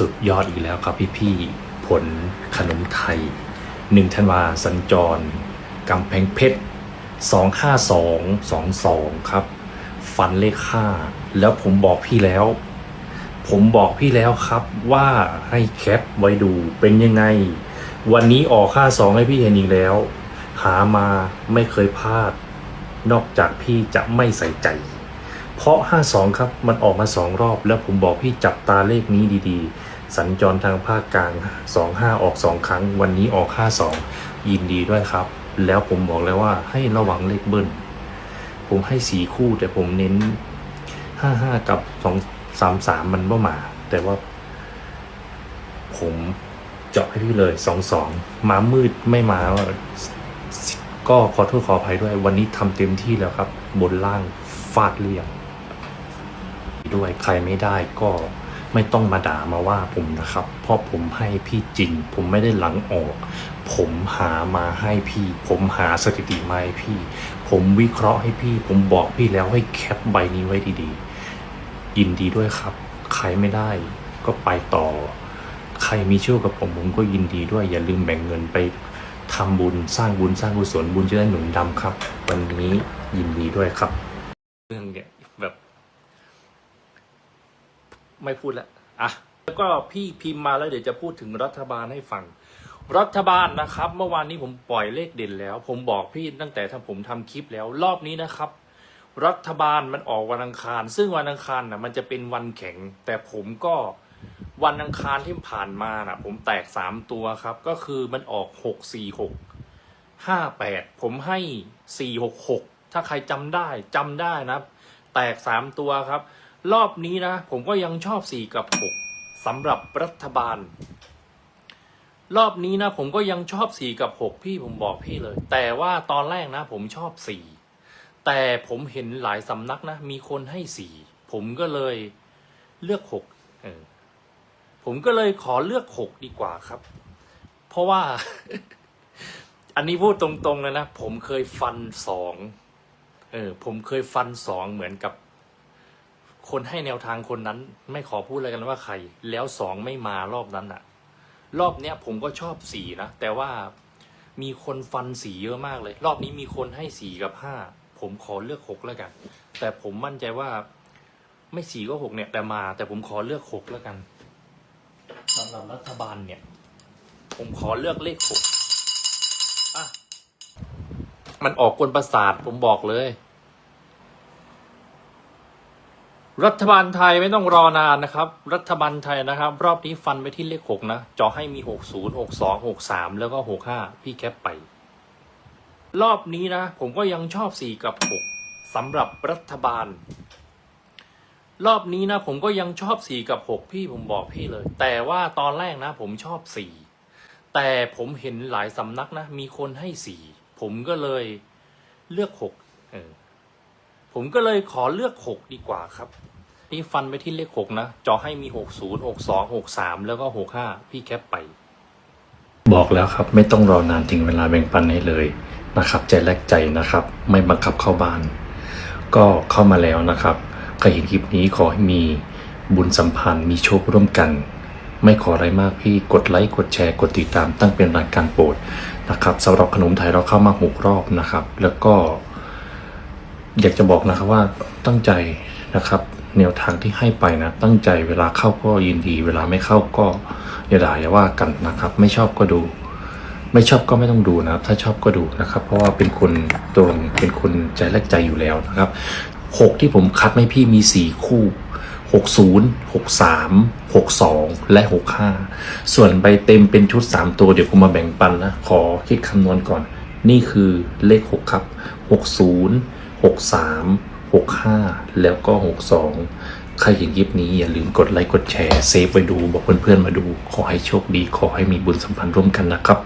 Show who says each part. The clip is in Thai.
Speaker 1: สุดยอดอีกแล้วครับพี่ๆผลขนมไทยหนึ่งธันวาสัญจรกำแพงเพชรสองห้าสองสองสองครับ ฟันเลขห้าแล้วผมบอกพี่แล้ว ผมบอกพี่แล้วครับว่าให้แคปไว้ดูเป็นยังไง วันนี้ออกค่าสองให้พี่เห็นอีกแล้ว หามาไม่เคยพลาด นอกจากพี่จะไม่ใส่ใจ เพราะ 52 ครับ มันออกมา 2 รอบ แล้วผมบอกพี่จับตาเลขนี้ดีๆ สัญจรทางภาคกลาง 25 ออก 2 ครั้ง วันนี้ออก 52 ยินดีด้วยครับ แล้วผมบอกแล้วว่าให้ระวังเลขเบิ้ล ผมให้สีคู่แต่ผมเน้น 55 กับ 2 33 มันบ่มา แต่ว่า ผมเจาะให้พี่เลย 22 มามืดไม่มาก็ขอโทษขออภัยด้วยวันนี้ทำเต็มที่แล้วครับ บนล่างฟาดเรียบ ด้วย ใครไม่ได้ก็ไม่ต้องมาด่ามาว่าผมนะครับ เพราะผมให้พี่จริง ผมไม่ได้หลังออก ผมหามาให้พี่ ผมหาสถิติมาให้พี่ ผมวิเคราะห์ให้พี่ ผมบอกพี่แล้วให้แคปใบนี้ไว้ดีๆ ยินดีด้วยครับ ใครไม่ได้ก็ไปต่อ ใครมีโชคกับผมผมก็ยินดีด้วย อย่าลืมแบ่งเงินไปทำบุญสร้างบุญสร้างกุศลบุญจะได้หนุนดำครับ วันนี้ยินดีด้วยครับ เรื่องเนี่ยแบบ ไม่พูดแล้วอะแล้วก็พี่พิมพ์มาแล้วเดี๋ยวจะพูดถึงรัฐบาลให้ฟัง รัฐบาลนะครับ เมื่อวานนี้ผมปล่อยเลขเด่นแล้ว ผมบอกพี่ตั้งแต่ถ้าผมทำคลิปแล้ว รอบนี้นะครับ รัฐบาลมันออกวันอังคาร ซึ่งวันอังคารนะมันจะเป็นวันแข็ง แต่ผมก็วันอังคารที่ผ่านมานะผมแตกสามตัวครับ ก็คือมันออกหกสี่หกห้าแปดผมให้สี่หกหกถ้าใครจำได้จำได้นะ แตกสามตัวครับ รอบนี้นะ ผมก็ยังชอบสี่กับหกสำหรับรัฐบาล รอบนี้นะ ผมก็ยังชอบสี่กับหกพี่ผมบอกพี่เลย แต่ว่าตอนแรกนะ ผมชอบสี่แต่ผมเห็นหลายสำนักนะ มีคนให้สี่ผมก็เลยเลือกหกเออ ผมก็เลยขอเลือกหกดีกว่าครับ เพราะว่า อันนี้พูดตรงๆเลยนะ ผมเคยฟันสอง เออ ผมเคยฟันสองเหมือนกับ คนให้แนวทางคนนั้น ไม่ขอพูดอะไรกันว่าใคร แล้วสองไม่มารอบนั้นอะรอบเนี้ยผมก็ชอบสี่นะ แต่ว่ามีคนฟันสีเยอะมากเลย รอบนี้มีคนให้สี่กับห้าผมขอเลือกหกแล้วกัน แต่ผมมั่นใจว่าไม่สี่ก็หกเนี่ย แต่มา แต่ผมขอเลือกหกแล้วกันสำหรับรัฐบาลเนี่ย ผมขอเลือกเลขหกอะมันออกกวนประสาทผมบอกเลย รัฐบาลไทยไม่ต้องรอนานนะครับ รัฐบาลไทยนะครับ รอบนี้ฟันไปที่เลขหกนะเจาะให้มีหกศูนย์หกสองหกสามแล้วก็หกห้าพี่แคปไป รอบนี้นะ ผมก็ยังชอบสี่กับหกสำหรับรัฐบาล รอบนี้นะ ผมก็ยังชอบสี่กับหกพี่ผมบอกพี่เลย แต่ว่าตอนแรกนะ ผมชอบสี่แต่ผมเห็นหลายสำนักนะ มีคนให้สี่ผมก็เลยเลือกหกผมก็เลยขอเลือกหกดีกว่าครับ นี่ฟันไปที่เลขหกนะเจอให้มีหกศูนย์หกสองหกสามแล้วก็หกห้าพี่แคปไป บอกแล้วครับไม่ต้องรอนานถึงเวลาแบ่งปันให้เลยนะครับ ใจแลกใจนะครับ ไม่บังคับเข้าบ้าน ก็เข้ามาแล้วนะครับใครเห็นคลิปนี้ขอให้มีบุญสัมพันธ์มีโชคร่วมกัน ไม่ขออะไรมากพี่กดไลค์กดแชร์กดติดตามตั้งเป็นรายการโปรดนะครับสำหรับขนมไทยเราเข้ามาหกรอบนะครับ แล้วก็ อยากจะบอกนะครับว่าตั้งใจนะครับ แนวทางที่ให้ไปนะ ตั้งใจเวลาเข้าก็ยินดี เวลาไม่เข้าก็อย่าด่าอย่าว่ากันนะครับ ไม่ชอบก็ดู ไม่ชอบก็ไม่ต้องดูนะครับถ้าชอบก็ดูนะครับ เพราะว่าเป็นคนตรงเป็นคนใจแลกใจอยู่แล้วนะครับหกที่ผมคัดให้พี่มีสี่คู่หกศูนย์หกสามหกสองและหกห้าส่วนใบเต็มเป็นชุดสามตัวเดี๋ยวผมมาแบ่งปันนะขอคิดคำนวณก่อน นี่คือเลขหกครับหกศูนย์หกสาม หกห้าแล้วก็หกสองใครเห็นคลิปนี้อย่าลืมกดไลค์กดแชร์เซฟไปดูบอกเพื่อนๆมาดู ขอให้โชคดี ขอให้มีบุญสัมพันธ์ร่วมกันนะครับ